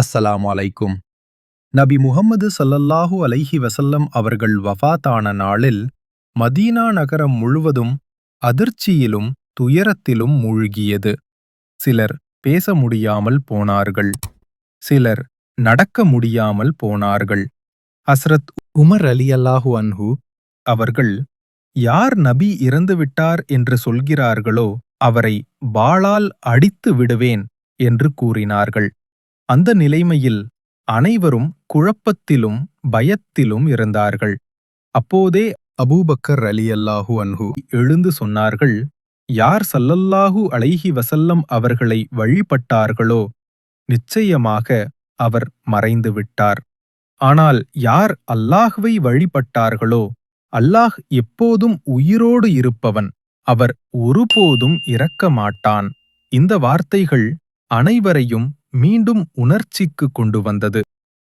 அஸ்ஸலாம் அலைக்கும். நபி முஹம்மது சல்லல்லாஹு அலைஹி வசல்லம் அவர்கள் வஃபாத்தான நாளில் மதீனா நகரம் முழுவதும் அதிர்ச்சியிலும் துயரத்திலும் மூழ்கியது. சிலர் பேச முடியாமல் போனார்கள். சிலர் நடக்க முடியாமல் போனார்கள். ஹஸ்ரத் உமர் அலியல்லாஹு அன்ஹு அவர்கள் யார் நபி இறந்துவிட்டார் என்று சொல்கிறார்களோ அவரை பாளால் அடித்து விடுவேன் என்று கூறினார்கள். அந்த நிலைமையில் அனைவரும் குழப்பத்திலும் பயத்திலும் இருந்தார்கள். அப்போதே அபூபக்கர் அலி அல்லாஹு அன்ஹு எழுந்து சொன்னார்கள் யார் சல்லல்லாஹு அலைஹி வசல்லம் அவர்களை வழிபட்டார்களோ நிச்சயமாக அவர் மறைந்து விட்டார். ஆனால் யார் அல்லாஹ்வை வழிபட்டார்களோ அல்லாஹ் எப்போதும் உயிரோடு இருப்பவன். அவர் ஒருபோதும் இறக்க மாட்டான் இந்த வார்த்தைகள் அனைவரையும் மீண்டும் உணர்ச்சிக்கு கொண்டு வந்தது.